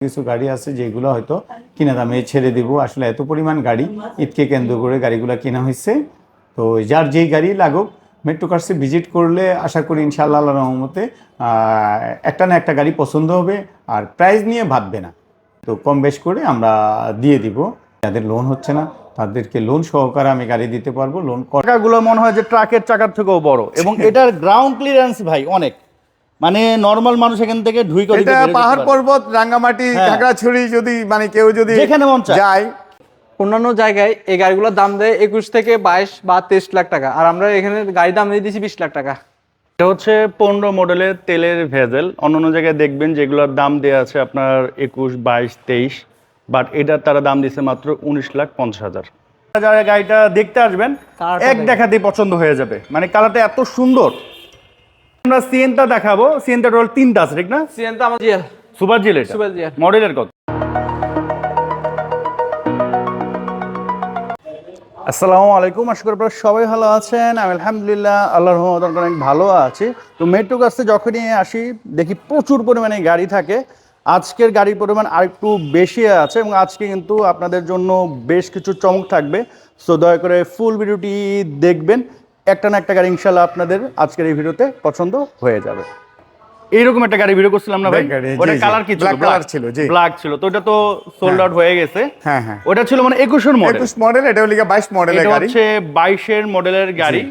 কিছু গাড়ি আছে যেগুলো হয়তো কিনা দামে ছেড়ে দিব। আসলে এত পরিমাণ গাড়ি ঈদকে কেন্দ্র করে গাড়িগুলো কেনা হয়েছে তো যার যেই গাড়ি লাগুক মেট্রো কার্সে ভিজিট করলে আশা করি ইনশাআল্লাহ আল্লাহ রহমতে একটা না একটা গাড়ি পছন্দ হবে আর প্রাইস নিয়ে ভাববে না। তো কম বেশ করে আমরা দিয়ে দিব। যাদের লোন হচ্ছে না তাদেরকে লোন সহকারে আমি গাড়ি দিতে পারব। লোন কর চাকাগুলো মনে হয় যে ট্রাকের চাকার থেকেও বড়। এবং এটার গ্রাউন্ড ক্লিয়ারেন্স ভাই অনেক। মানে নর্মাল মানুষ এখান থেকে ঢুইকে এটা পাহাড় পর্বত রাঙ্গামাটি হ্যাঁ। যদি মানে কেউ যদি যেখানে মন যায়। অন্যান্য জায়গায় এই গাড়িগুলোর দাম দেয় একুশ থেকে বাইশ বা তেইশ লাখ টাকা। আর আমরা এখানে গাড়ির দাম দিয়ে দিচ্ছি বিশ লাখ টাকা। এটা হচ্ছে পনেরো মডেলের তেলের ভেজেল। অন্যান্য জায়গায় দেখবেন যেগুলোর দাম দেওয়া আছে আপনার একুশ বাইশ তেইশ বাট এটার তারা দাম দিচ্ছে মাত্র উনিশ লাখ পঞ্চাশ হাজার। যারা গাড়িটা দেখতে আসবেন এক। দেখাতেই পছন্দ হয়ে যাবে। মানে কালারটা এত সুন্দর। আমরা সিএনটা দেখাবো। সিএনটা টোটাল তিনটা আছে ঠিক না? সিএন তো আমার জিএল সুপার জিল এটা সুপার জিএল মডেলের কত? আসসালামু আলাইকুম আশা করি আপনারা সবাই ভালো আছেন। আমি আলহামদুলিল্লাহ আল্লাহর রহমত অনেক ভালো আছি। তো মেট্রো কাছে যখনই আসি দেখি প্রচুর পরিমাণে গাড়ি থাকে। আজকের গাড়ির পরিমাণ আরেকটু বেশি আছে এবং আজকে কিন্তু আপনাদের জন্য বেশ কিছু চমক থাকবে। সো দয়া করে ফুল ভিডিওটি দেখবেন। একটা না একটা গাড়ি ইনশাল্লাহ আপনাদের আজকের এই ভিডিওতে পছন্দ হয়ে যাবে। এইরকম একটা গাড়ি ভিডিও করছিলাম না ভাই? ওটা কালার কি ছিল? Black ছিল, জি। ব্ল্যাক ছিল। তো ওটা তো সোল্ড আউট হয়ে গেছে। হ্যাঁ হ্যাঁ। ওটা ছিল মানে একুশের মডেল একুশ মডেল এটা হলো বাইশ মডেলের এটা গাড়ি। হচ্ছে বাইশের মডেলের গাড়ি।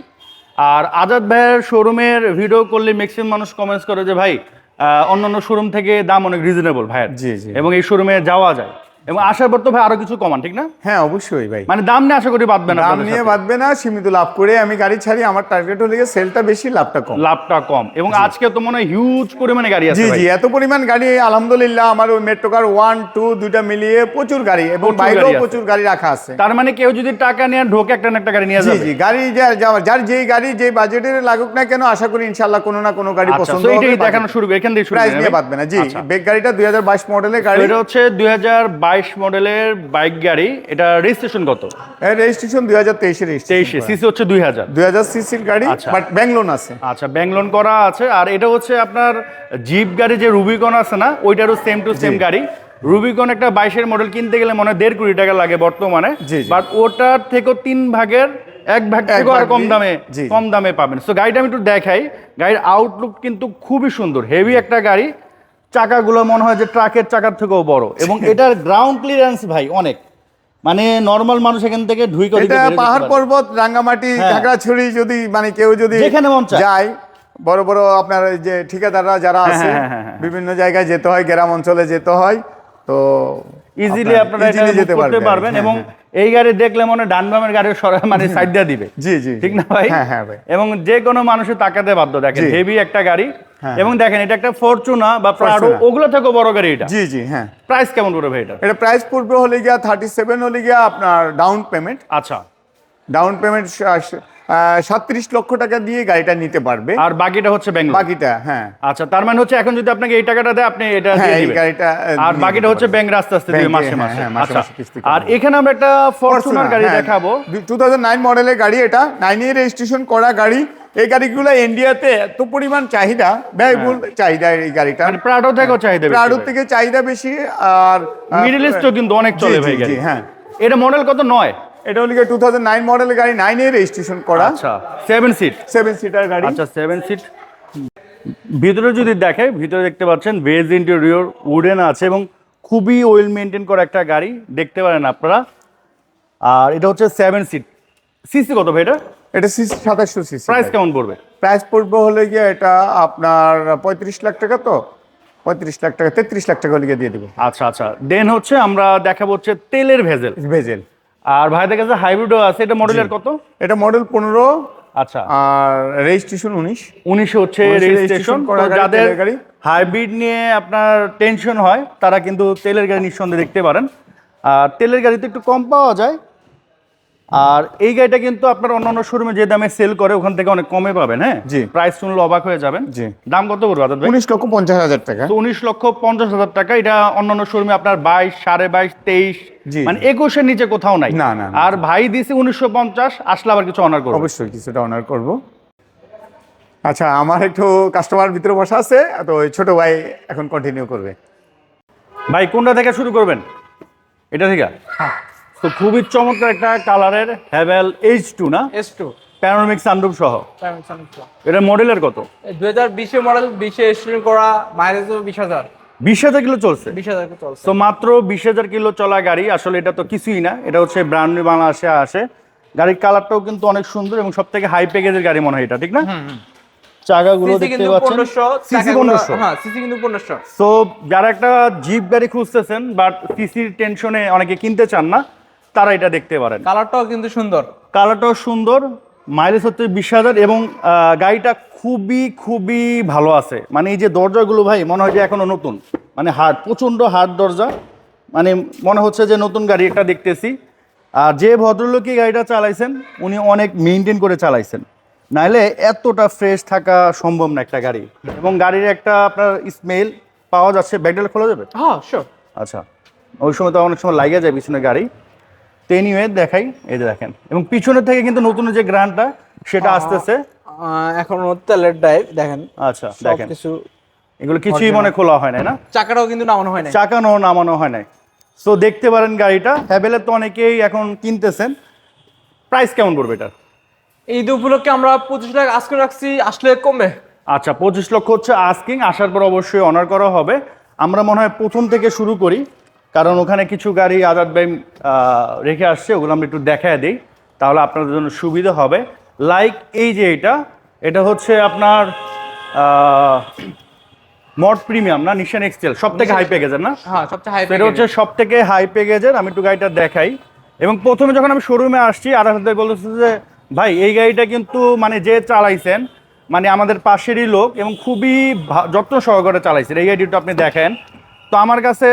আর আজাদ ভাইয়ের শোরুমের ভিডিও করলে ম্যাক্সিমাম মানুষ কমেন্টস করে যে ভাই আহ, অন্যান্য শোরুম থেকে দাম অনেক রিজনেবল ভাইয়ের। জি, জি। এবং এই শোরুমে যাওয়া যায়। এবং আসার পর তো ভাই আরও কিছু কমান ঠিক না? হ্যাঁ অবশ্যই ভাই। মানে দাম নিয়ে আশা করি বাঁধবে না দাম নিয়ে। বাঁধবে না সীমিত লাভ করে আমি গাড়ি ছাড়ি আমার টার্গেট হলে সেলটা বেশি লাভটা কম। লাভটা কম। এবং আজকে তো মনে হয় হিউজ পরিমাণে গাড়ি আছে জি জি এত পরিমাণ গাড়ি আলহামদুলিল্লাহ আমার ওই মেট্রো কার ওয়ান টু দুইটা মিলিয়ে প্রচুর গাড়ি এবং বাইরেও প্রচুর গাড়ি রাখা আছে। তার মানে কেউ যদি টাকা নিয়ে ঢোকে একটা না একটা গাড়ি নিয়ে জি যাবে। জি গাড়ি যা- যা- যার যেই গাড়ি যে বাজেটের লাগুক না কেন আশা করি ইনশাল্লাহ কোনো না কোনো গাড়ি আচ্ছা পছন্দ হবে দেখানো শুরু করবে, এখান থেকে শুরু প্রাইস নিয়ে। বাঁধবে না। জি আচ্ছা। বেগ গাড়িটা দুই হাজার বাইশ মডেলের গাড়ি। এটা হচ্ছে দুই মডেলের বাইক গাড়ি এটা রেজিস্ট্রেশন কত? এর রেজিস্ট্রেশন দুই হাজার তেইশে তেইশে সিসি হচ্ছে দুই হাজার। দুই হাজার সিসির গাড়ি আচ্ছা। বাট ব্যাংক লোন আছে। আচ্ছা ব্যাংক লোন করা আছে আর এটা হচ্ছে আপনার জিপ গাড়ি যে রুবিকন আছে না ওইটারও সেম টু সেম গাড়ি। রুবিকন একটা বাইশের মডেল কিনতে গেলে মনে হয় দেড় কোটি টাকা লাগে বর্তমানে। বাট ওটার থেকেও তিন ভাগের এক ভাগ থেকে আর কম দামে। কম দামে পাবেন। সো গাড়িটা আমি একটু দেখাই। গাড়ির আউটলুক কিন্তু খুবই সুন্দর হেভি একটা গাড়ি চাকাগুলো মনে হয় যে ট্রাকের চাকার থেকেও বড়। এবং এটার গ্রাউন্ড ক্লিয়ারেন্স ভাই অনেক। মানে নর্মাল মানুষ এখান থেকে ঢুইকে ওদিকে এটা পাহাড় পর্বত রাঙ্গামাটি হ্যাঁ। খাগড়াছড়ি যদি মানে কেউ যদি যেখানে মন যায় বড় বড় আপনার যে ঠিকাদাররা যারা আছে হ্যাঁ, হ্যাঁ, হ্যাঁ, বিভিন্ন জায়গায় যেতে হয় গ্রাম অঞ্চলে যেতে হয় তো ইজিলি আপনারা easily যেতে পারবেন। হ্যাঁ, এবং হ্যাঁ। এই গাড়ি দেখলে মনে হয় ডান বামের গাড়ি সরা মানে সাইড দিয়ে দিবে। জি জি ঠিক না ভাই? হ্যাঁ হ্যাঁ ভাই। এবং যে কোনো মানুষের তাকাতে বাধ্য। দেখেন হেভি একটা গাড়ি হ্যাঁ, এবং দেখেন এটা একটা ফরচুনা বা প্রাডো ওগুলো থেকেও বড় গাড়ি এটা। জি জি হ্যাঁ। প্রাইস কেমন পড়বে ভাই এটা? এটা প্রাইস পড়বে হলে গিয়া থার্টি সেভেন হলে গিয়া আপনার ডাউন পেমেন্ট আচ্ছা। ডাউন পেমেন্ট সাতত্রিশ লক্ষ টাকা দিয়ে গাড়িটা নিতে পারবে। আর বাকিটা হচ্ছে ব্যাংক বাকিটা হ্যাঁ। আচ্ছা তার মানে হচ্ছে এখন যদি আপনাকে এই টাকাটা দেয় আপনি এটা হ্যাঁ, দিয়ে এই দিবেন। গাড়িটা, আর বাকিটা হচ্ছে ব্যাংক আস্তে আস্তে দিবে মাসে হ্যাঁ, মাসে। হ্যাঁ, আচ্ছা। আর এখানে আমরা একটা ফরচুনার গাড়ি হ্যাঁ। দেখাবো। টু থাউজেন্ড নাইন মডেলের গাড়ি এটা। নাইন এর রেজিস্ট্রেশন করা গাড়ি। এই গাড়িগুলো ইন্ডিয়াতে এত পরিমাণ চাহিদা ব্যয়বহুল চাহিদা এই গাড়িটা। মানে প্রাডো থেকেও চাহিদা বেশি প্রাডো থেকে চাহিদা বেশি আর মিডল ইস্টও কিন্তু অনেক চলে ভাই গাড়ি হ্যাঁ। এটা মডেল কত? নয়। এটা হলো টু থাউজেন্ড নাইন মডেলের গাড়ি নাইন রেজিস্ট্রেশন করা। আচ্ছা সেভেন সিট সেভেন সিটার গাড়ি। আচ্ছা সেভেন সিট ভিতরে যদি দেখে ভিতরে দেখতে পাচ্ছেন ভেজ ইন্টেরিয়র উডেন আছে এবং খুবই ওয়েল মেনটেন করা একটা গাড়ি। দেখতে পারেন আপনারা। আর এটা হচ্ছে সেভেন সিট সিসি কত ভাই এটা? এটা সিসি সাতাশশো সিসি প্রাইস কেমন পড়বে? প্রাইস পড়বে হলে গিয়ে এটা আপনার পঁয়ত্রিশ লাখ টাকা তো। পঁয়ত্রিশ লাখ টাকা তেত্রিশ লাখ টাকা হলে গিয়ে দিয়ে দেবো। আচ্ছা আচ্ছা। দেন হচ্ছে আমরা দেখাবো হচ্ছে তেলের ভেজেল। ভেজেল। আর ভাইদের কাছে হাইব্রিডও আছে এটা মডেলের কত? এটা মডেল পনেরো আচ্ছা। আর রেজিস্ট্রেশন উনিশ। উনিশে হচ্ছে 19 রেজিস্ট্রেশন যাদের গাড়ি। হাইব্রিড নিয়ে আপনার টেনশন হয় তারা কিন্তু তেলের গাড়ি নিঃসন্দেহে দেখতে পারেন। আর তেলের গাড়িতে একটু কম পাওয়া যায় আর এই গাড়িটা কিন্তু আপনার অন্যান্য শোরুমে যে দামে সেল করে ওখান থেকে অনেক কমে পাবেন হ্যাঁ? জি। প্রাইস শুনলে অবাক হয়ে যাবেন। জি। দাম কত করব ভাই? উনিশ লক্ষ পঞ্চাশ হাজার টাকা। তো উনিশ লক্ষ পঞ্চাশ হাজার টাকা এটা অন্যান্য শোরুমে আপনার বাইশ সাড়ে বাইশ তেইশ জি, মানে একুশের নিচে কোথাও নাই। না, না, না। আর ভাই দিছে উনিশশো পঞ্চাশ আসলে আবার কিছু অনার করব। অবশ্যই কিছুটা অনার করব। আচ্ছা আমার একটু কাস্টমার ভিতরে বসা আছে তো ওই ছোট ভাই এখন কন্টিনিউ করবে। ভাই কোনটা থেকে শুরু করবেন? এটা থেকে? হ্যাঁ। তো খুবই চমৎকার একটা কালারের হ্যাভেল এইচ টু না? এস টু প্যানোরামিক সানরুফ সহ। এটা মডেলের কত? দুই হাজার বিশে মডেল বিশে স্টুডেন্ট করা মাইলেজও বিশ হাজার। বিশ হাজার কিলো চলছে? বিশ হাজার চলছে। তো মাত্র বিশ হাজার কিলো চলা গাড়ি আসলে এটা তো কিছুই না। এটা হচ্ছে ব্র্যান্ড নিউ বাংলাদেশে আসে। গাড়ির কালারটাও কিন্তু অনেক সুন্দর এবং সব থেকে হাই প্যাকেজের গাড়ি মনে হয় এটা ঠিক না? চাকাগুলো দেখতে পাচ্ছেন। সিসি পনেরোশো। হ্যাঁ সিসি কিন্তু পনেরোশো। সো যারা একটা জিপ গাড়ি খুঁজতেছেন বাট সিসির টেনশনে অনেকে কিনতে চান না তারা এটা দেখতে পারেন। কালারটাও কিন্তু সুন্দর। কালারটাও সুন্দর মাইলেজ হচ্ছে বিশ হাজার এবং গাড়িটা খুবই খুবই ভালো আছে। মানে এই যে দরজাগুলো ভাই মনে হয় যে এখনও নতুন। মানে হার্ড প্রচণ্ড হার্ড দরজা। মানে মনে হচ্ছে যে নতুন গাড়ি একটা দেখতেছি। আর যে ভদ্রলোকই গাড়িটা চালাইছেন উনি অনেক মেনটেন করে চালাইছেন। নাইলে এতটা ফ্রেশ থাকা সম্ভব না একটা গাড়ি। এবং গাড়ির একটা আপনার স্মেল পাওয়া যাচ্ছে ব্যাগডেল খোলা যাবে? হ্যাঁ শিওর আচ্ছা ওই সময় তো অনেক সময় লাগিয়ে যায় পিছনে গাড়ি। তো এনিওয়ে দেখাই এই যে দেখেন। এবং পিছনের থেকে কিন্তু নতুন যে গ্রান্ডটা সেটা আসতেছে। এখনও তেলের ড্রাইভ দেখেন। আচ্ছা দেখেন। কিছু এগুলো কিছুই মনে খোলা হয় নাই না? চাকাটাও কিন্তু নামানো হয় না চাকানো নামানো হয় নাই। সো দেখতে পারেন গাড়িটা। হ্যাভেলের তো অনেকেই এখন কিনতেছেন। প্রাইস কেমন পড়বে এটা ঈদ উপলক্ষে আমরা পঁচিশ লাখ আজকে রাখছি আসলে কমবে। আচ্ছা পঁচিশ লক্ষ হচ্ছে আস্কিং আসার পর অবশ্যই অনার করা হবে। আমরা মনে হয় প্রথম থেকে শুরু করি। কারণ ওখানে কিছু গাড়ি আজাদ ভাই রেখে আসছে ওগুলো আমরা একটু দেখায় দিই তাহলে আপনাদের জন্য সুবিধা হবে। লাইক এই যে এটা এটা হচ্ছে আপনার মড প্রিমিয়াম না নিশান এক্সটেল সব থেকে হাই প্যাকেজের না? হ্যাঁ সবচেয়ে হাই এটা হচ্ছে সব থেকে হাই প্যাকেজের আমি একটু গাড়িটা দেখাই। এবং প্রথমে যখন আমি শোরুমে আসছি আর হাজার বলতেছে যে ভাই এই গাড়িটা কিন্তু মানে যে চালাইছেন মানে আমাদের পাশেরই লোক এবং খুবই যত্ন সহকারে চালাইছেন। এই গাড়িটা আপনি দেখেন। তো আমার কাছে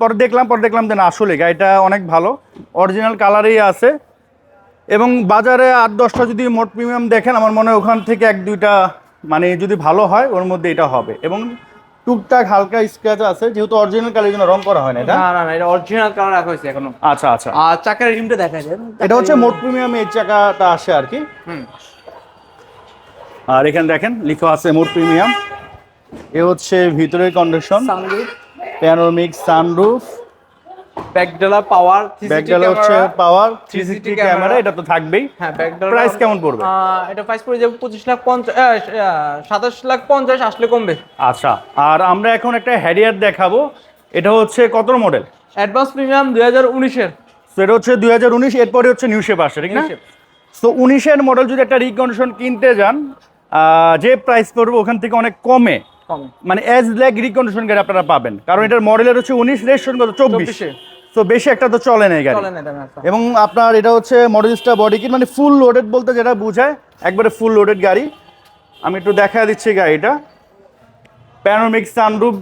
পরে দেখলাম পরে দেখলাম যে না আসলে গাড়িটা অনেক ভালো। অরিজিনাল কালারেই আছে। এবং বাজারে আট দশটা যদি মোট প্রিমিয়াম দেখেন আমার মনে হয় ওখান থেকে এক দুইটা মানে যদি ভালো হয় ওর মধ্যে এটা হবে। এবং টুকটাক হালকা স্ক্র্যাচ আছে যেহেতু অরিজিনাল কালের জন্য রং করা হয় না এটা। না না না এটা অরিজিনাল কালার রাখা হয়েছে এখনও। আচ্ছা আচ্ছা। আর চাকার রিমটা দেখা যায় এটা হচ্ছে মোট প্রিমিয়াম এই চাকাটা আসে আর কি। হুম। আর এখানে দেখেন লেখা আছে মোট প্রিমিয়াম এ হচ্ছে ভিতরের কন্ডিশন সানরুফ প্যানোরামিক সানরুফ ব্যাকডালা পাওয়ার ব্যাকডালা হচ্ছে পাওয়ার থ্রি সিক্সটি ক্যামেরা এটা তো থাকবেই। হ্যাঁ ব্যাকডালা প্রাইস কেমন পড়বে? এটা প্রাইস পড়ে যাবে পঁচিশ লাখ পঞ্চাশ সাতাশ লাখ পঞ্চাশ আসলে কমবে। আচ্ছা আর আমরা এখন একটা হ্যারিয়ার দেখাবো। এটা হচ্ছে কত মডেল অ্যাডভান্স প্রিমিয়াম দুই হাজার উনিশের। তো এটা হচ্ছে দুই হাজার উনিশ এরপরে হচ্ছে নিউ শেপ আসে ঠিক না। তো উনিশের মডেল যদি একটা রিকন্ডিশন কিনতে যান যে প্রাইস পড়বে ওখান থেকে অনেক কমে। মানে এজ ল্যাগ রিকন্ডিশন গাড়ি আপনারা পাবেন। কারণ এটার মডেলের হচ্ছে উনিশ রেজিস্ট্রেশন কত? চব্বিশ। তো বেশি একটা তো চলে না এই গাড়ি। এবং আপনার এটা হচ্ছে মডেলিস্টা বডি কিট মানে ফুল লোডেড বলতে যেটা বোঝায় একবারে ফুল লোডেড গাড়ি। আমি একটু দেখা দিচ্ছি গাড়িটা। Panoramic sunroof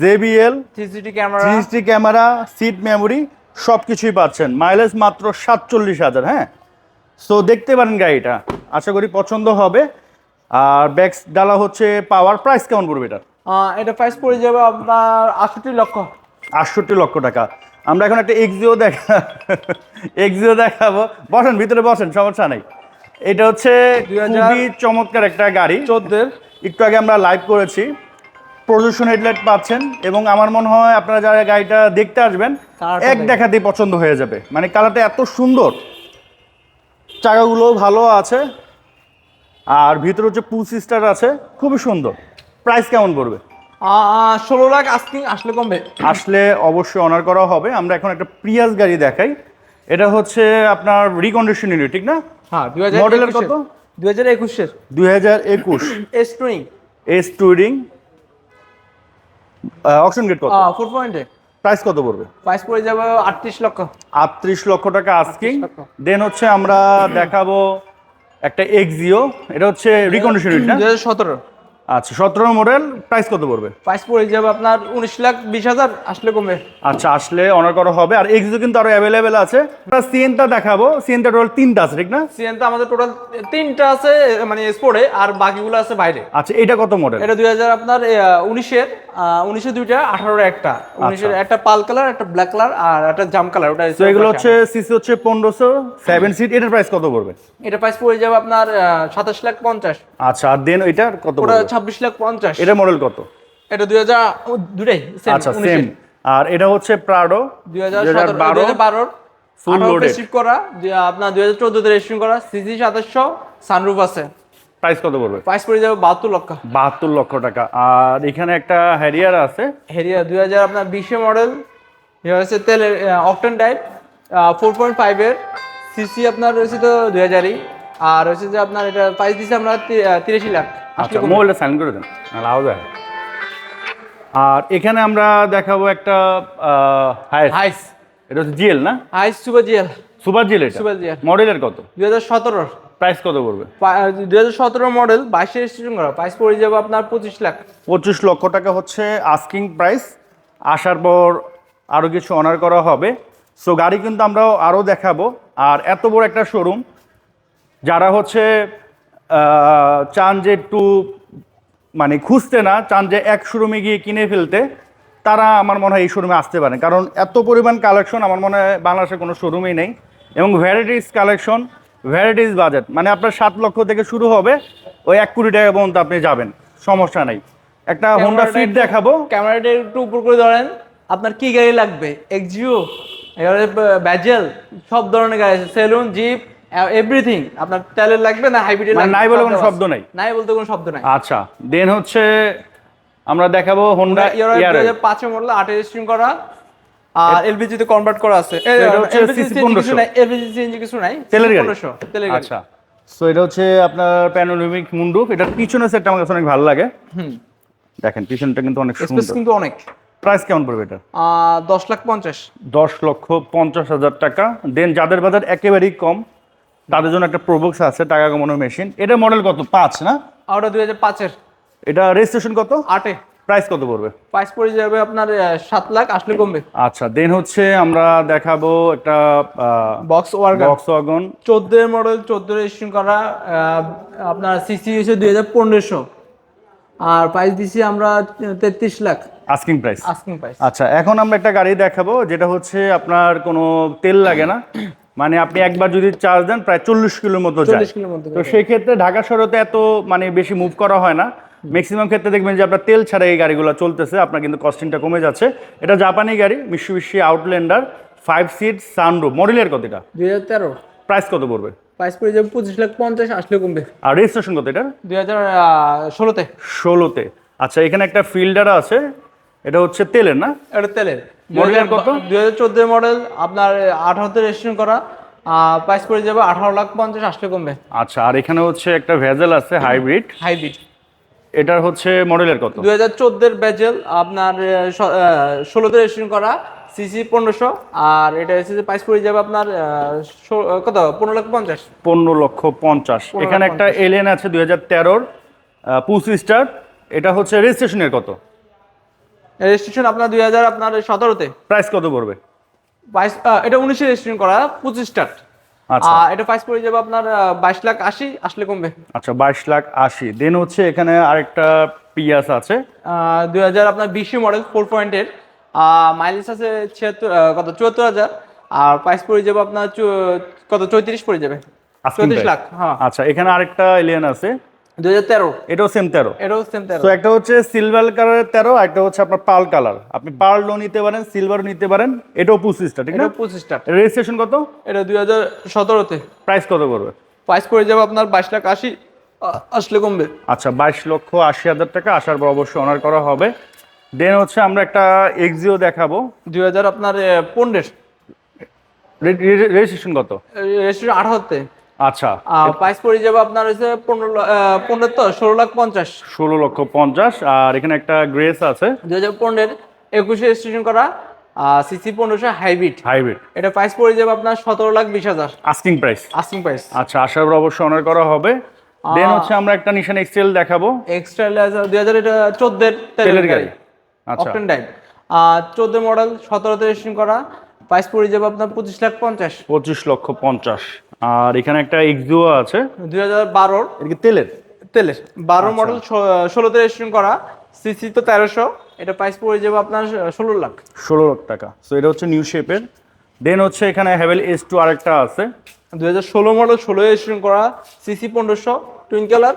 JBL three camera three camera seat memory সব কিছুই পাচ্ছেন। মাইলেজ মাত্র সাতচল্লিশ হাজার হ্যাঁ? সো দেখতে পারেন গাড়িটা। আশা করি পছন্দ হবে। আর ব্যাক্স ডালা হচ্ছে পাওয়ার প্রাইস কেমন পড়বে এটা এটা প্রাইস পড়ে যাবে আপনার আটষট্টি লক্ষ। আটষট্টি লক্ষ টাকা। আমরা এখন একটা এক্সিও দেখা এক্সিও দেখাবো। বসেন ভিতরে বসেন সমস্যা নেই। এটা হচ্ছে 2000 খুবই চমৎকার একটা গাড়ি। চোদ্দের। একটু আগে আমরা লাইভ করেছি। প্রদর্শন হেডলাইট পাচ্ছেন এবং আমার মনে হয় আপনারা যারা গাড়িটা দেখতে আসবেন এক দেখাতেই পছন্দ হয়ে যাবে। মানে কালারটা এত সুন্দর। চাকাগুলো ভালো আছে। আর ভিতরে হচ্ছে পুল সিস্টার আছে খুবই সুন্দর। প্রাইস কেমন পড়বে? ষোলো লাখ আস্কিং আসলে কমবে। আসলে অবশ্যই অনার করা হবে। আমরা এখন একটা প্রিয়াস গাড়ি দেখাই। এটা হচ্ছে আপনার রিকন্ডিশন ইউনিট ঠিক না? হ্যাঁ দুই হাজার মডেলের কত? দুই হাজার একুশের দুই হাজার একুশ এস এস টুরিং গেট কত? ফোর পয়েন্টে প্রাইস কত পড়বে? প্রাইস পড়ে যাবে আটত্রিশ লক্ষ। আটত্রিশ লক্ষ টাকা আস্কিং দেন হচ্ছে আমরা দেখাবো একটা এক্সিও এটা হচ্ছে রিকন্ডিশন 2017 আচ্ছা সতেরো মডেল প্রাইস কত পড়বে? প্রাইস পড়ে যাবে আপনার উনিশ লাখ বিশ হাজার আসলে কমবে। আচ্ছা আসলে অনার করা হবে। আর এক্সিও কিন্তু আরও অ্যাভেলেবেল আছে। আমরা সিএনটা দেখাবো। সিএনটা টোটাল তিনটা আছে ঠিক না? সিএন তো আমাদের টোটাল তিনটা আছে মানে স্পোর্টে আর বাকিগুলো আছে বাইরে। আচ্ছা এটা কত মডেল এটা দুই হাজার আপনার উনিশের উনিশে দুইটা আঠারোর একটা। উনিশের একটা পাল কালার একটা ব্ল্যাক কালার আর একটা জাম কালার ওটা তো এগুলো হচ্ছে সিসি হচ্ছে পনেরোশো সেভেন সিট এটার প্রাইস কত পড়বে? এটা প্রাইস পড়ে যাবে আপনার সাতাশ লাখ পঞ্চাশ। আচ্ছা আর দেন এটার কত ওটা ছাব্বিশ লাখ পঞ্চাশ। এটা মডেল কত? এটা দুই হাজার দুটাই আচ্ছা সেম আর এটা হচ্ছে প্রাডো দুই হাজার হাজার বারোর আঠারোতে করা আপনার দুই হাজার চোদ্দোতে রেজিস্ট্রেশন করা সিসি সাতাশশো সানরুফ আছে। প্রাইস কত পড়বে প্রাইস পড়ে যাবে বাহাত্তর লক্ষ। বাহাত্তর লক্ষ টাকা। আর এখানে একটা হ্যারিয়ার আছে। হেরিয়া দুই হাজার আপনার বিশে মডেল হচ্ছে তেলের অকটেন টাইপ ফোর পয়েন্ট ফাইভের সিসি আপনার রয়েছে তো দুই হাজারই। আর হচ্ছে যে আপনার এটা প্রাইস দিচ্ছে আমরা তিরাশি লাখ। আচ্ছা মোবাইলটা সাইন করে দেন আওয়াজ হয়। আর এখানে আমরা দেখাবো একটা হাইস হাইস এটা হচ্ছে জিএল না? Hiace super GL super GL এটা? সুপার জিএল মডেলের কত? দুই হাজার সতেরোর। প্রাইস কত পড়বে? দুই হাজার সতেরো মডেল বাইশে রেজিস্ট্রেশন করা। প্রাইস পড়ে যাবে আপনার পঁচিশ লাখ। পঁচিশ লক্ষ টাকা হচ্ছে আস্কিং প্রাইস আসার পর আরও কিছু অনার করা হবে। সো গাড়ি কিন্তু আমরা আরও দেখাবো। আর এত বড় একটা শোরুম যারা হচ্ছে চান যে একটু মানে খুঁজতে না চান যে এক শোরুমে গিয়ে কিনে ফেলতে তারা আমার মনে হয় এই শোরুমে আসতে পারে। কারণ এত পরিমাণ কালেকশন আমার মনে হয় বাংলাদেশে কোনো শোরুমেই নেই। এবং ভ্যারাইটিস কালেকশন ভ্যারাইটিস বাজেট মানে আপনার সাত লক্ষ থেকে শুরু হবে ওই এক কোটি টাকা পর্যন্ত আপনি যাবেন সমস্যা নেই। একটা হোন্ডা ফিট দেখাবো। ক্যামেরাটা একটু উপর করে ধরেন আপনার কি গাড়ি লাগবে? এক্সিও ব্যাজেল সব ধরনের গাড়ি আছে সেলুন জিপ এভরিথিং আপনার তেলের লাগবে না হাইব্রিড মানে নাই বলে কোনো শব্দ নাই? নাই বলতে কোনো শব্দ নাই। আচ্ছা দেন হচ্ছে আমরা দেখাবো হোন্ডা ইয়ার ইয়ার দুই হাজার পাঁচের মডেল আটে রেজিস্ট্রেশন করা। আর এলপিজি তে কনভার্ট করা আছে। এটা হচ্ছে CC 1500 এলপিজি সিএনজি কিছু নাই। তেলের গাড়ি। 1500 তেলের গাড়ি। আচ্ছা সো এটা হচ্ছে আপনার প্যানোরামিক মুন্ডুপ এটার পিছনের সেটটা আমার কাছে অনেক ভালো লাগে। হুম। দেখেন পিছনটা কিন্তু অনেক স্পেস কিন্তু অনেক। প্রাইস কেমন পড়বে এটা? দশ লাখ পঞ্চাশ। দশ লক্ষ পঞ্চাশ হাজার টাকা। দেন যাদের বাজার একেবারেই কম তাদের জন্য একটা প্রোবক্স আছে টাকা কমানোর মেশিন এটা মডেল কত? পাঁচ না? আর ওটা দুই হাজার পাঁচের। এটা রেজিস্ট্রেশন কত? আটে। প্রাইস কত পড়বে? প্রাইস পড়ে যাবে আপনার সাত লাখ আসলে কমবে। আচ্ছা দেন হচ্ছে আমরা দেখাবো একটা বক্স ওয়ার্কার বক্স ওয়াগন চোদ্দ মডেল চোদ্দ রেজিস্ট্রেশন করা আপনার সিসি হচ্ছে দুই হাজার পনেরোশো। আর প্রাইস দিছি আমরা তেত্রিশ lakh. Asking price asking price আচ্ছা এখন আমরা একটা গাড়ি দেখাবো যেটা হচ্ছে আপনার কোনো তেল লাগে না। মানে আপনি একবার যদি চার্জ দেন প্রায় চল্লিশ কিলোর মতো 40 কিলোর মতো তো সেই ক্ষেত্রে ঢাকা শহরতে এত মানে বেশি মুভ করা হয় না। ম্যাক্সিমাম ক্ষেত্রে দেখবেন যে আপনার তেল ছাড়া এই গাড়িগুলো চলতেছে আপনার কিন্তু কস্টিংটা কমে যাচ্ছে। এটা জাপানি গাড়ি Mitsubishi Outlander five seat sunroof মডেলের কত এটা? দুই হাজার তেরো। প্রাইস কত পড়বে? প্রাইস পড়ে যাবে পঁচিশ লাখ পঞ্চাশ আসলে কমবে। আর রেজিস্ট্রেশন কত এটা দুই হাজার ষোলোতে। ষোলোতে। আচ্ছা এখানে একটা ফিল্ডার আছে। এটা হচ্ছে তেলের না? এটা তেলের। Model কত? দুই হাজার চোদ্দ মডেল আপনার আঠারোতে রেজিস্ট্রেশন করা প্রাইস পড়ে যাবে আঠারো লাখ পঞ্চাশ আসলে কমবে। আচ্ছা আর এখানে হচ্ছে একটা ভেজেল আছে হাইব্রিড হাইব্রিড এটার হচ্ছে মডেলের কত? দুই হাজার চোদ্দের ব্যাজেল আপনার ষোলোতে রেজিস্ট্রেশন করা সিসি পনেরোশো আর এটা যে প্রাইস পড়ে যাবে আপনার কত? পনেরো লাখ পঞ্চাশ। পনেরো লক্ষ পঞ্চাশ। এখানে একটা এলিয়েন আছে দুই হাজার তেরোর পুস স্টার এটা হচ্ছে রেজিস্ট্রেশনের কত? রেজিস্ট্রেশন আপনার দুই হাজার আপনার সতেরোতে। প্রাইস কত পড়বে? বাইশ এটা উনিশে রেজিস্ট্রেশন করা পঁচিশ স্টার্ট আচ্ছা। আর এটা প্রাইস পড়ে যাবে আপনার বাইশ লাখ আশি আসলে কমবে। আচ্ছা বাইশ লাখ আশি। দেন হচ্ছে এখানে আরেকটা পিয়াস আছে। দুই হাজার আপনার বিশি মডেল ফোর পয়েন্টের মাইলেজ আছে ছিয়াত্তর কত? চুয়াত্তর হাজার। আর প্রাইস পড়ে যাবে আপনার কত? চৌত্রিশ পড়ে যাবে। চৌত্রিশ লাখ হ্যাঁ। আচ্ছা এখানে আরেকটা এলিয়েন আছে। এটাও সেম তেরো। এটাও সেম তেরো। তো একটা হচ্ছে সিলভার কালারের তেরো একটা হচ্ছে আপনার পার্ল কালার আপনি পার্লও নিতে পারেন সিলভারও নিতে পারেন এটাও স্টার ঠিক না? এটা পঁচিশ স্টার্ট রেজিস্ট্রেশন কত? এটা দুই হাজার সতেরোতে। প্রাইস কত পড়বে? প্রাইস পড়ে যাবে আপনার বাইশ লাখ আশি আসলে কমবে। আচ্ছা বাইশ লক্ষ আশি হাজার টাকা আসার পর অবশ্যই অনার করা হবে। দেন হচ্ছে আমরা একটা এক্সিও দেখাবো। দুই হাজার আপনার পনেরো রেজিস্ট্রেশন কত? রেজিস্ট্রেশন আঠারোতে। আচ্ছা। প্রাইস পড়ে যাবে আপনার হচ্ছে পনেরো পনেরো তো ষোলো লাখ পঞ্চাশ। ষোলো লক্ষ পঞ্চাশ আর এখানে একটা গ্রেস আছে। দুই হাজার পনেরো একুশে রেজিস্ট্রেশন করা সিসি পনেরোশো হাইব্রিড। হাইব্রিড। এটা প্রাইস পড়ে যাবে আপনার সতেরো লাখ বিশ হাজার। আস্কিং প্রাইস আস্কিং প্রাইস আচ্ছা আসার পর অবশ্যই অনার করা হবে। দেন হচ্ছে আমরা একটা নিশান এক্সেল দেখাবো। এক্সট্রা দুই হাজার এটা চোদ্দের তেলের গাড়ি। আচ্ছা। অপটেন ডাইভ চোদ্দ মডেল সতেরোতে রেজিস্ট্রেশন করা। প্রাইস পড়ে যাবে আপনার পঁচিশ লাখ পঞ্চাশ। পঁচিশ লক্ষ পঞ্চাশ। আর এখানে একটা এক্সিও আছে। দুই হাজার বারোর এটা তেলের? তেলের। বারো মডেল ষোলোতে রেজিস্ট্রেশন করা। সিসি তো তেরোশো। এটা প্রাইস পড়ে যাবে আপনার ষোলো লাখ। ষোলো লাখ টাকা। সো এটা হচ্ছে নিউ শেপের দেন হচ্ছে এখানে হ্যাভেল এস টু আরেকটা আছে। দুই হাজার ষোলো মডেল ষোলো রেজিস্ট্রেশন করা। সিসি পনেরোশো টুইন কালার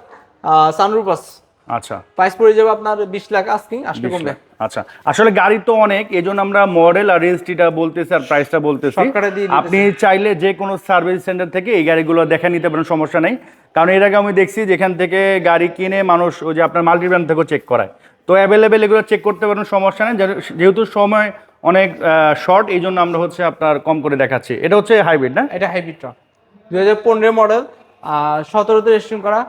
সানরুপাস আচ্ছা। প্রাইস পড়ে যাবে আপনার বিশ লাখ আস্কিং আসলে কমবে। আচ্ছা আসলে গাড়ি তো অনেক এই জন্য আমরা মডেল আর রেজিস্ট্রিটা বলতেছি আর প্রাইসটা বলতেছি। আপনি চাইলে যে কোনো সার্ভিস সেন্টার থেকে এই গাড়িগুলো দেখে নিতে পারেন সমস্যা নেই। কারণ এর আগে আমি দেখছি যেখান থেকে গাড়ি কিনে মানুষ ওই যে আপনার মাল্টিব্র্যান্ড থেকেও চেক করায়। তো অ্যাভেলেবেল এগুলো চেক করতে পারেন সমস্যা নেই। যেহেতু সময় অনেক শর্ট এই জন্য আমরা হচ্ছে আপনার কম করে দেখাচ্ছি। এটা হচ্ছে হাইব্রিড না? এটা হাইব্রিড ট্রাক দুই হাজার পনেরো মডেল আর সতেরোতে রেজিস্ট্রেশন করা।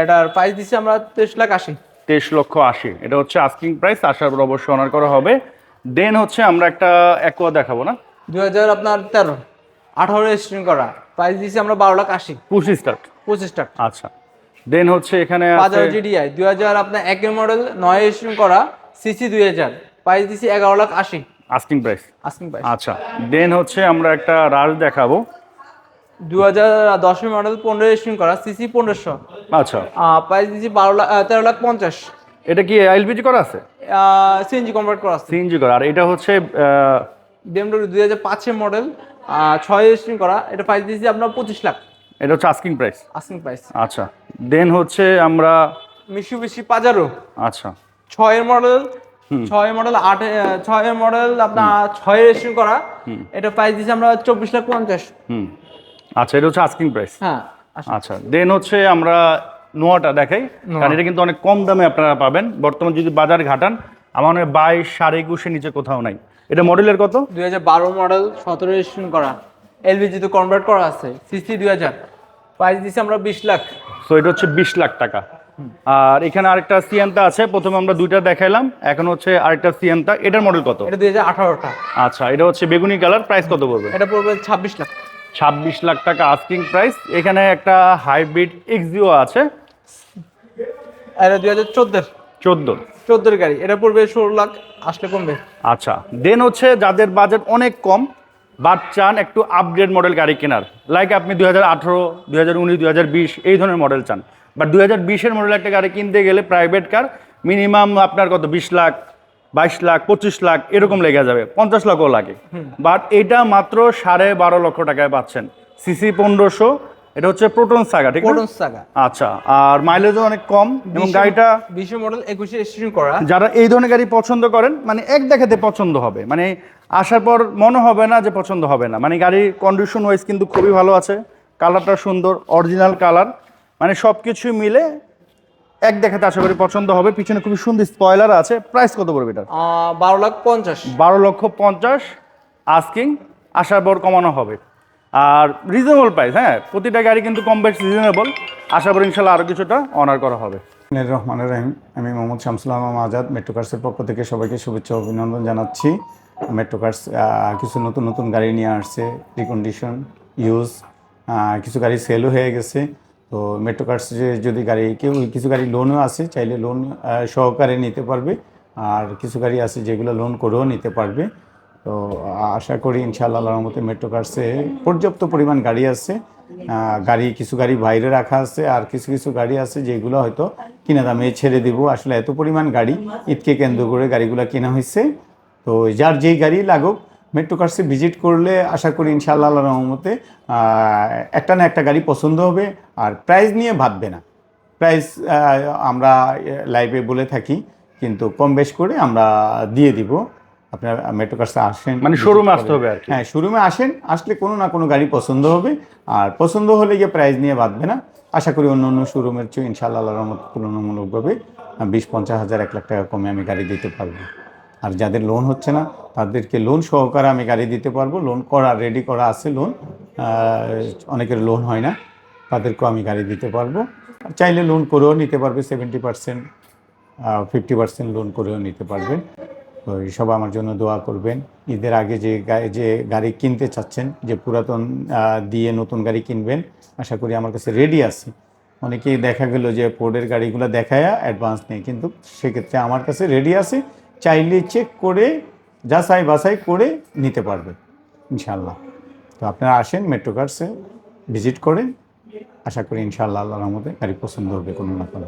এটার প্রাইস দিচ্ছি আমরা তেইশ লাখ আশি। তেইশ লক্ষ আশি। এটা হচ্ছে আস্কিং প্রাইস আসার পর অবশ্যই অনার করা হবে। দেন হচ্ছে আমরা একটা অ্যাকোয়া দেখাবো না? দুই হাজার আপনার তেরো। আঠারো রেজিস্ট্রেশন করা। প্রাইস দিচ্ছি আমরা বারো লাখ আশি। পুশি স্টার্ট পঁচিশ টাকা আচ্ছা। দেন হচ্ছে এখানে হাজার জিডিআই দুই হাজার আপনার একের মডেল নয় রেজিস্ট্রেশন করা। সিসি দুই হাজার। প্রাইস দিচ্ছি এগারো লাখ আশি। আস্কিং প্রাইস আস্কিং প্রাইস আচ্ছা। দেন হচ্ছে আমরা একটা রাজ দেখাবো। দু হাজার দশের মডেল পনেরো রেজিস্ট্রেশন করা সিসি পনেরোশো। আচ্ছা। প্রাইস দিচ্ছি বারো লাখ তেরো লাখ পঞ্চাশ। এটা কি এলপিজি করা আছে? সিএনজি কনভার্ট করা আছে। সিএনজি করা আর এটা হচ্ছে বিএমডব্লিউ দুই হাজার পাঁচের মডেল ছয় রেজিস্ট্রেশন করা এটা প্রাইস দিচ্ছি আপনার পঁচিশ লাখ। এটা হচ্ছে আস্কিং প্রাইস আস্কিং প্রাইস আচ্ছা দেন হচ্ছে আমরা মিশুবিশি পাজারো আচ্ছা। ছয়ের মডেল ছয় মডেল আট ছয়ের মডেল আপনার ছয় রেজিস্ট্রেশন করা এটা প্রাইস দিচ্ছি আমরা চব্বিশ লাখ পঞ্চাশ। হুম। আচ্ছা এটা হচ্ছে আস্কিং প্রাইস হ্যাঁ আচ্ছা দেন হচ্ছে আমরা নোয়াটা দেখাই। কারণ এটা কিন্তু অনেক কম দামে আপনারা পাবেন। বর্তমান যদি বাজার ঘাটান আমার মনে হয় বাইশ সাড়ে একুশের নিচে কোথাও নাই। এটা মডেলের কত? দুই হাজার বারো মডেল সতেরো রেজিস্ট্রেশন করা। এলবিজি তো কনভার্ট করা আছে সিসি দুই হাজার। প্রাইস দিচ্ছি আমরা বিশ লাখ। সো এটা হচ্ছে বিশ লাখ টাকা। আর এখানে আরেকটা সিয়ান্তা আছে প্রথমে আমরা দুইটা দেখাইলাম। এখন হচ্ছে আরেকটা সিয়ান্তা এটার মডেল কত? এটা দুই হাজার আঠারোটা। আচ্ছা এটা হচ্ছে বেগুনি কালার প্রাইস কত পড়বে? এটা পড়বে ছাব্বিশ লাখ। ছাব্বিশ লাখ টাকা আস্কিং প্রাইস এখানে একটা হাইব্রিড এক্সিও আছে। এটা দুই হাজার চোদ্দের। চোদ্দ। চোদ্দের গাড়ি। এটা পড়বে ষোলো লাখ আসলে কমবে। আচ্ছা। দেন হচ্ছে যাদের বাজেট অনেক কম বাট চান একটু আপগ্রেড মডেল গাড়ি কেনার। লাইক আপনি দুই হাজার আঠেরো দুই হাজার উনিশ দুই হাজার বিশ এই ধরনের মডেল চান। বাট দুই হাজার বিশের মডেল একটা গাড়ি কিনতে গেলে প্রাইভেট কার মিনিমাম আপনার কত? বিশ লাখ বাইশ লাখ পঁচিশ লাখ এরকম লেগে যাবে পঞ্চাশ লাখও লাগে। বাট এটা মাত্র সাড়ে বারো লক্ষ টাকায় পাচ্ছেন। সিসি পনেরোশো এটা হচ্ছে প্রোটন সাগা ঠিক না? কোটন সাগা। আচ্ছা আর মাইলেজও অনেক কম এবং গাড়িটা বিশে মডেল একুশে রেজিস্ট্রেশন করা। যারা এই ধরনের গাড়ি পছন্দ করেন মানে এক দেখাতে পছন্দ হবে। মানে আসার পর মনে হবে না যে পছন্দ হবে না। মানে গাড়ির কন্ডিশন ওয়াইজ কিন্তু খুবই ভালো আছে। কালারটা সুন্দর অরিজিনাল কালার মানে সব কিছু মিলে এক দেখাতে আশা করি পছন্দ হবে। পিছনে খুবই সুন্দর স্পয়লার আছে। প্রাইস কত পড়বে আহ, বারো লাখ পঞ্চাশ। বারো লক্ষ পঞ্চাশ আস্কিং আসার পর কমানো হবে। আর রিজনেবল প্রাইস হ্যাঁ প্রতিটা গাড়ি কিন্তু কম বেশ রিজনেবল আশা করি ইনশাল্লাহ আরও কিছুটা অনার করা হবে। রহমান রহিম। আমি মোহাম্মদ শামসুল আলম আজাদ মেট্রো কার্সের পক্ষ থেকে সবাইকে শুভেচ্ছা অভিনন্দন জানাচ্ছি। মেট্রো কার্স কিছু নতুন নতুন গাড়ি নিয়ে আসছে। রিকন্ডিশন ইউজ কিছু গাড়ি সেলও হয়ে গেছে। তো মেট্রো কার্স যদি গাড়ি, কেউ কিছু গাড়ি লোনও আছে, চাইলে লোন সহকারে নিতে পারবে। আর কিছু গাড়ি আছে যেগুলো লোন করেও নিতে পারবে। তো আশা করি ইনশাআল্লাহ, আল্লাহর মতে মেট্রো কার্সে পর্যাপ্ত পরিমাণ গাড়ি আছে। গাড়ি, কিছু গাড়ি বাইরে রাখা আছে। আর কিছু কিছু গাড়ি আছে যেগুলো হয়তো কিনা দামে ছেড়ে দিব। আসলে এত পরিমাণ গাড়ি ঈদকে কেন্দ্র করে গাড়িগুলো কেনা হয়েছে। তো যার যেই গাড়ি লাগুক মেট্রো কার্সে ভিজিট করলে আশা করি ইনশাআল্লাহ, আল্লাহর রহমতে একটা না একটা গাড়ি পছন্দ হবে। আর প্রাইস নিয়ে ভাববে না। প্রাইস আমরা লাইভে বলে থাকি কিন্তু কম বেশ করে আমরা দিয়ে দিব। আপনার মেট্রো কার্সে আসেন মানে করেন। আসতে হবে আর। হ্যাঁ শোরুমে আসেন আসলে কোনো না কোনো গাড়ি পছন্দ হবে। আর পছন্দ হলে গিয়ে প্রাইস নিয়ে বাঁধবে না। আশা করি অন্য অন্য শোরুমের চেয়ে ইনশাআল্লাহ আল্লাহর তুলনামূলকভাবে বিশ পঞ্চাশ হাজার এক লাখ টাকা কমে আমি গাড়ি দিতে পারব। আর যাদের লোন হচ্ছে না তাদেরকে লোন সহকারে আমি গাড়ি দিতে পারব। লোন করা রেডি করা আছে লোন অনেকের লোন হয় না। তাদেরকেও আমি গাড়ি দিতে পারব। চাইলে লোন করেও নিতে পারবে seventy percent fifty percent loan করেও নিতে পারবেন। তো সব আমার জন্য দোয়া করবেন। ঈদের আগে যে যে গাড়ি কিনতে চাচ্ছেন, যে পুরাতন দিয়ে নতুন গাড়ি কিনবেন, আশা করি আমার কাছে রেডি আছে। অনেকেই দেখা গেল যে ফোর্ডের গাড়িগুলো দেখায় অ্যাডভান্স নেই, কিন্তু সেক্ষেত্রে আমার কাছে রেডি আছে। চাইলে চেক করে, যাচাই বাছাই করে নিতে পারবে ইনশাল্লাহ তো আপনারা আসেন মেট্রো কার্সে ভিজিট করেন। আশা করি ইনশাআল্লাহ আল্লাহর রহমতে গাড়ি পছন্দ হবে কোনো না। কোনো